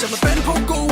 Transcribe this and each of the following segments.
จะมาเป็นพวกกู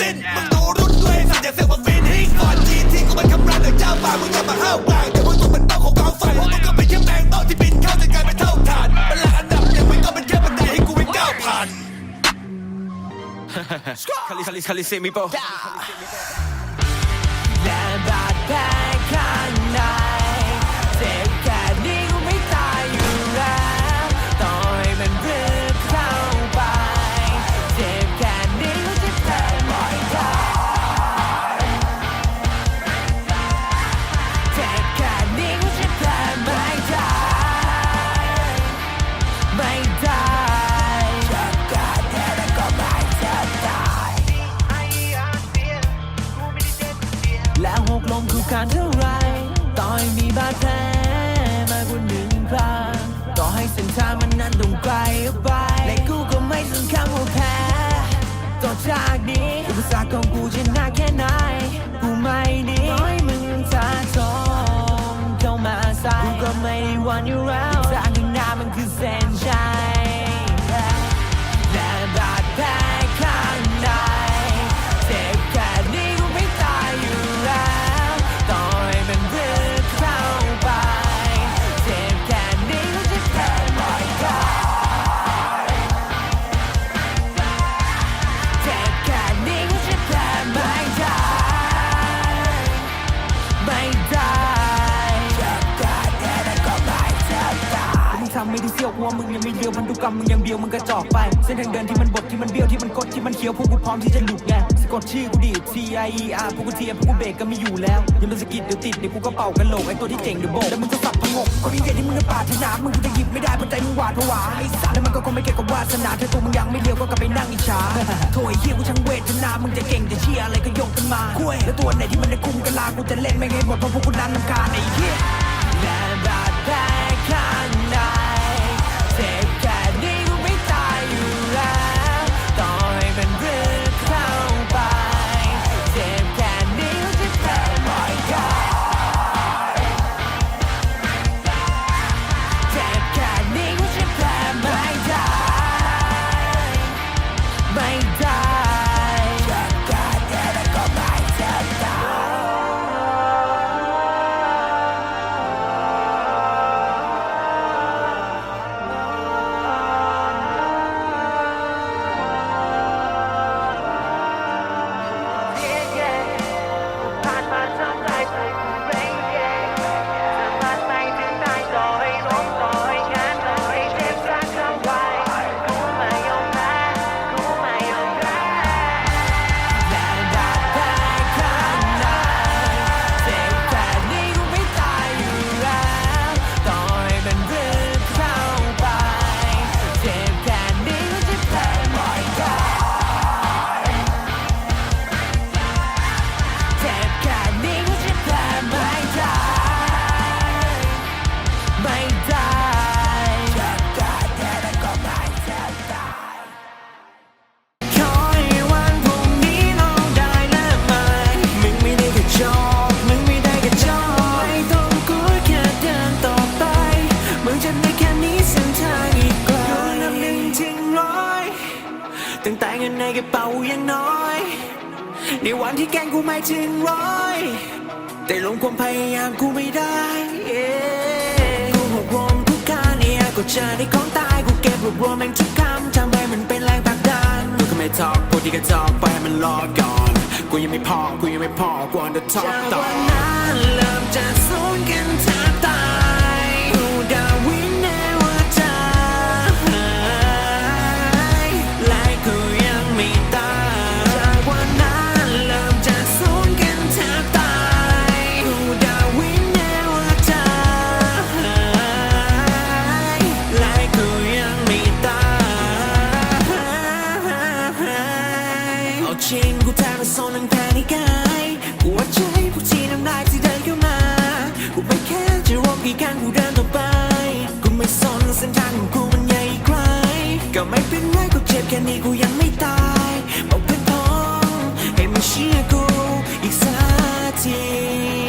สิ้นมึงดูรุ่นด้วยสัตว์ยาเสือกมาฟินให้ก่อนทีที่กูเป็นคำรามเดือเจ้าป่ามึงอย่ามาห้าวกลางเดี๋ยวมึงตกเป็นเป้าของกองไฟเพราะมึงก็เป็นแค่แมงเป้าที่บินเข้าจะกลายเป็นเท่าฐานเป็นหลักอันดับอย่างมึงก็เป็นแค่บันไดให้กูวิ่งก้าวผ่านคาลิคาลิคาลิเซมิโป กรรมมึงยังเบี้ยวมึงกระจอกไป เส้นทางเดินที่มันบดที่มันเบี้ยวที่มันกดที่มันเขียวพวกกูพร้อมที่จะหลุดไงสะกดชื่อกูดิ T I E R พวกกูเทียพวกกูเบรกก็ไม่อยู่แล้วยังเป็นสะกิดเดี๋ยวติดเดี๋ยวกูก็เป่ากันโหลกไอ้ตัวที่เจ๋งเดี๋ยวโบกแล้วมึงจะสับพงกคนนี้เย็นที่มึงจะปาดที่น้ำมึงกูจะหยิบไม่ได้เพราะใจมึงหวาดผวาไอ้สารแล้วมันก็คงไม่เกี่ยวกับวาสนาถ้าตัวมึงยังไม่เลี้ยวก็กลับไปนั่งอิจฉาโถยเฮียกูช่างเวทนามึงจะเก่งจะเชียร์อะไรก็ยกกันมาคุยแล้วตัวไหนที่มันได้คุมกันลากูจะเล่นไม่ให้หมดเพราะพวกกูนั้นนำการไอ้เฮียและบาดแผลข้าง ในวันที่แกงกูไม่ถึงร้อย แต่ลงความพยายามกูไม่ได้กูหกวมทุกการเนี่ยก็เจอในของตายกูเก็บรวบรวมแม่งทุกคำทำให้มันเป็นแรงผลักดันกูก็ไม่ทอกพวกที่กระจอกไปมันรอก่อน กูยังไม่พอ กูยังไม่พอกูอันเดอร์ท็อปต่อวันนั้นเริ่มจะสูญกันแทบตา เป็นไรกูเจ็บแค่นี้กูยังไม่ตายบอกเพื่อนพ้องให้มึงเชื่อกูอีกสักที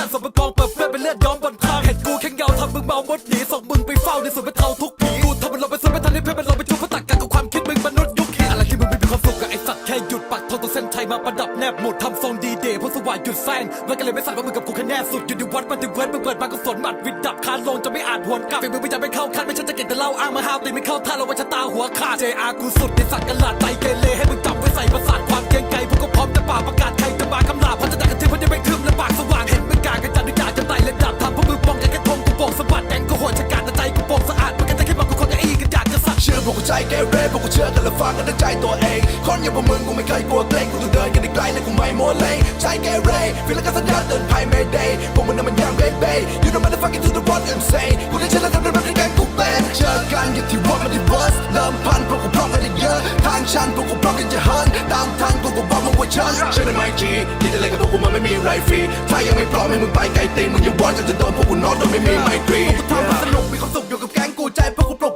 ส่อสมประกองเปิดเพื่อนเป็นเลือดย้อมบนทางเห็นกูแค่เงาทำมึงเมามดหนีส่งมึงไปเฝ้าในสวนเป็นเทาทุกผีกูทำมันลงไปสวนไม่ทันให้เพื่อนมันลงไปชุบเพราะตักกันกับความคิดมึงมนุษย์ยุคนี้อะไรที่มึงไม่มีความสุขกับไอ้สัตว์แค่หยุดปักทองตัวเส้นชัยมาประดับแนบหมดทำทรงดีเดย์เพราะสว่างหยุดแซงมันก็เลยไม่สั่นว่ามึงกับกูแค่แน่สุดอยู่ในวัดมันติเวิร์ดมึงเปิดมาก็สวนหมัดวิดดับคานลงจะไม่อาจหวนกลับฝีมือไม่จำไม่เข้าคันไม่ใช่จะเก่งแต่เล่าอ้างมาห้าวตีไม่เข้าท่าลงว่าชะตาหัวขาด JR กูสุดในสักกะลาดใจเกเรให้มึงจำไว้ใส่ประสาทความ กันและฟังกันด้วยใจตัวเอง คนอย่างพวกมึงกูไม่เคยกลัวเกรงกูต้องเดินกันได้ไกลและกูไม่โมเลใจเกเรฟีลแล้วก็สัญญาณเตือนภัย Mayday พวกมึงน่ะมันยังเบเบ้ You know motherfucking to the one insane กูได้เชื่อและทำได้แบบที่แกงกูเป็นเจอกันอยู่ที่วัดมันที่เวิร์สเริ่มพันพวกกูพร้อมกันได้เยอะทางชันพวกกูพร้อมกันจะหันตามทันพวกกูบอกมึงว่าฉันเชื่อในไมจีที่ได้เล่นกับพวกกูมันไม่มีไรฟรีถ้ายังไม่พร้อมให้มึงไปไกลตีนมึงอย่าหวังจะจะโดนพวกกูนอนโดยไม่มีไมตรีพวกกูทำเพื่อสนุกมีความสุขอยู่กับแก๊งกูใจพวกกูปลุก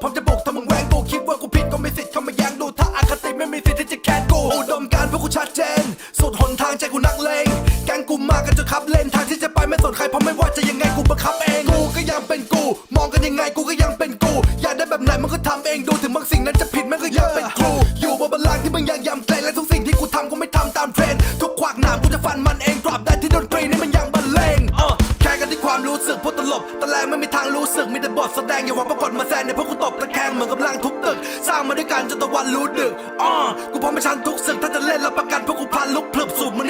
มากันจนขับเลนทางที่จะไปไม่สนใครเพราะไม่ว่าจะยังไงกูบังคับเองกูก็ยังเป็นกู มองกันยังไงกูก็ยังเป็นกู อยากได้แบบไหนมึงก็ทำเองดูถึงบางสิ่งนั้นจะผิดมันก็ยังเป็นครูอยู่บนบัลลังก์ที่มึงยังยำเกรงและทุกสิ่งที่กูทำกูไม่ทำตามเทรนด์ทุกขวากหนามกูจะฟันมันเองตราบใดที่ดนตรีนี่มันยังบรรเลงเออแค่กันที่ความรู้สึกพวกตลบตะแลงไม่มีทางรู้สึกมีแต่บทแสดงอย่าหวังปรากฏมาแซงในพวกกูตบตะแคงเหมือนกำลังทุบตึก สร้างมาด้วยกันจนตะวันรู้ดึกอ้อกูพร้อมไปชันทุกศึกถ้าจะเล่นรับประกันพว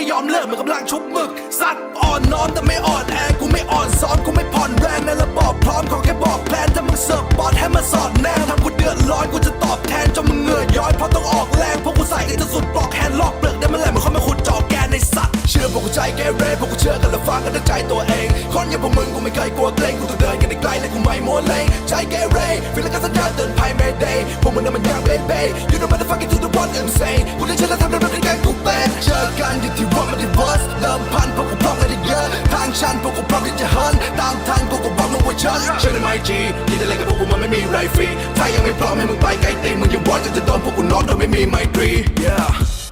ไม่ยอมเลิกเหมือนกำลังชุบมึกสัตว์อ่อนน้อมแต่ไม่อ่อนแอกูไม่อ่อนซ้อมกูไม่ผ่อนแรงในระบอบพร้อมขอแค่บอกแพลนถ้ามึงเสิร์ฟบอสให้มาสอดแนมทำกูเดือดร้อนกูจะตอบแทนจนมึงเหงื่อย้อยเพราะต้องออกแรงพวกกูใส่กันจนสุดปลอกแฮนด์ลอกเปลือกได้มื่อไหร่มึงเข้ามาขุดจาะแกนในสัตว์เชื่อพวกกูใจเกเรพวกกูเชื่อกันและฟังกันด้วยใจตัวเองคนอย่างพวกมึงกูไม่เคยกลัวเกรงกูต้องเดินกันได้ไกลและกูไม่โมเลใจเกเรฟีลแล้วก็สัญญาเตือนภัย Mayday พวกมึงน่ะมันยังเบเบ้ You know motherfucking to the one insane กูได้เชื่อและทำได้แบบที่แกงกู เป็นเจอกันอยู่ที่วัดมันที่เวิร์สเริ่มพันพวกกูพร้อมกันได้เยอะทางชันพวกกูพร้อมที่จะเฮิร์นตามทันพวกกูบอกมึงว่าฉันเชื่อในไมจีที่จะเล่นกับพวกกูมันไม่มีไรฟรีถ้ายังไม่พร้อมให้มึงไปไกลตีมึงอย่าวอนจะจะโดนพวกกูนอนโดยไม่มีไมตรี yeah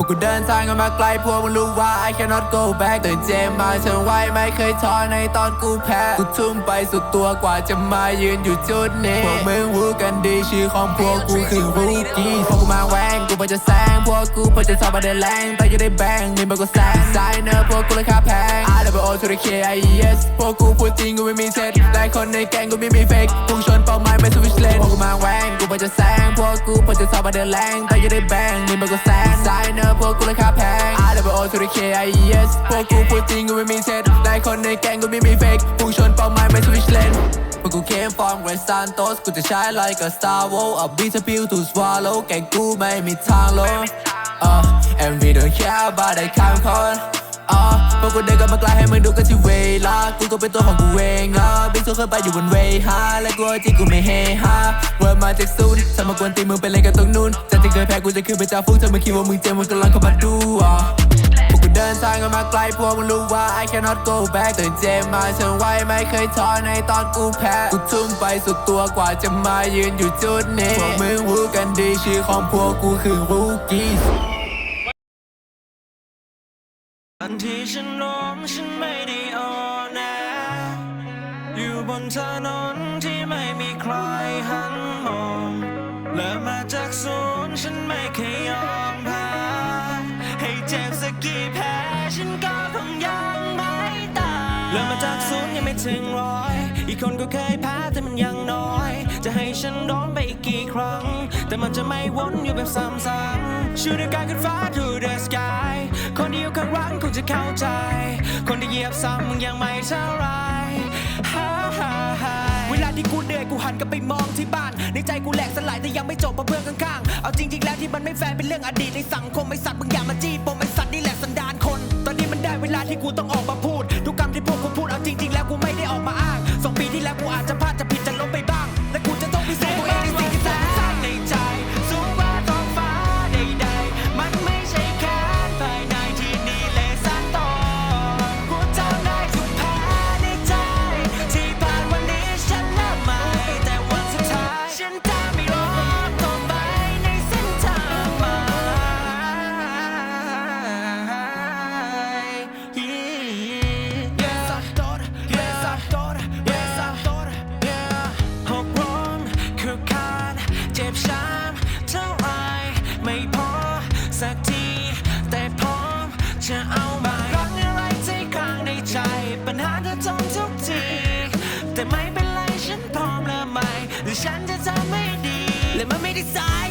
วกกูเดินทางกันมาไกลพวกมึงรู้ว่า I cannot go back ตื่นเจมมาฉันไว้ไม่เคยท้อในตอนกูแพ้ กูทุ่มไปสุดตัวกว่าจะมายืนอยู่จุดนี้ พวกมึงรู้กันดีชื่อของพวกกูคือรูกี้พวกกูมาแหวงกูไปจะแซงพวกกูไปจะชอบมาเดินแรงแต่ยังได้แบงมีมากกว่าแซงไซเนอร์พวกกูราคาแพง I W O to the K I E S พวกกูพูดจริงกูไม่มีเซ็ตแต่คนในแกงกูไม่มีเฟกพุ่งชนเป้าหมายไม่สวิชเลนพวกกูมาแหวงกูไปจะแซงพวกกูไปจะชอบมาเดินแรงแต่ยังได้แบงมีมากกว่าแซงไซเนอร์พวกกูราคาแพง I W O to the K I E S พวกกูพูดจริงกูไม่มีเซ็ตแต่คนในแก๊งกูไม่มีเฟกพุ่งชนเป้าหมายไม่สวิชเลนพวกกู came from Red Santos กูจะใช้ like a star wall a beat a pill to swallow แกงกูไม่มีทางลง uh, and we don't care about ไอ้คำคน อะพวกกูเดินกันมาไกลให้มึงดูกันที่เวลากูก็เป็นตัวของกูเองอะบิ๊กซูขึ้นไปอยู่บนเวฮาและกูจริงกูไม่เฮฮาเวิร์ดมาจากศูนย์ถ้ามากวนตีมึงไปเล่นกันตรงนู้นแต่ที่เคยแพ้กูจะขึ้นไปจ่าฟุ้งถ้ามึงคิดว่ามึงเจ๋งมึงกำลังเข้ามาดูอะพวกกูเดินทางกันมาไกลพวกมึงรู้ว่า I cannot go back ตื่นเจมมาฉันไว้ไม่เคยท้อในตอนกูแพ้กูทุ่มไปสุดตัวกว่าจะมายืนอยู่จุดนี้พวกมึงรู้กันดีชื่อของพวกกูคือรูกี้ ฉันร้องฉันไม่ได้อ่อนแออยู่บนถนนที่ไม่มีใครหันมองเริ่มมาจากศูนย์ฉันไม่เคยยอมแพ้ให้เจ็บสักกี่แผลฉันก็คงยังไม่ตายเริ่มมาจากศูนย์ยังไม่ถึงร้อย อีกคนก็เคยแพ้แต่มันยังน้อย จะให้ฉันร้องไปอีกกี่ครั้ง แต่มันจะไม่วนอยู่แบบซ้ำๆชูด้วการขึ้นฟ้า to the sky คนที่อยู่ข้างหลังคงจะเข้าใจ คนที่เหยียบซ้ำมึงยังไม่เท่าไรฮ่าฮ่าฮ่าเวลาที่กูเหนื่อยกูหันกลับไปมองที่บ้าน ในใจกูแหลกสลายแต่ยังไม่จบเพราะเพื่อนข้างๆ เอาจริงๆแล้วที่มันไม่แฟร์เป็นเรื่องอดีตในสังคมไอสัตว์มึงอย่ามาจี้ปมไอสัตว์นี่แหละสันดานคน ตอนนี้มันได้เวลาที่กูต้องออกมาพูด สักที แต่พร้อมจะเอาใหม่รักอะไรที่ค้างในใจ ปัญหาเธอจมทุกที แต่ไม่เป็นไรฉันพร้อมแล้วไหมหรือฉันจะทำไม่ดี และมันไม่ได้สาย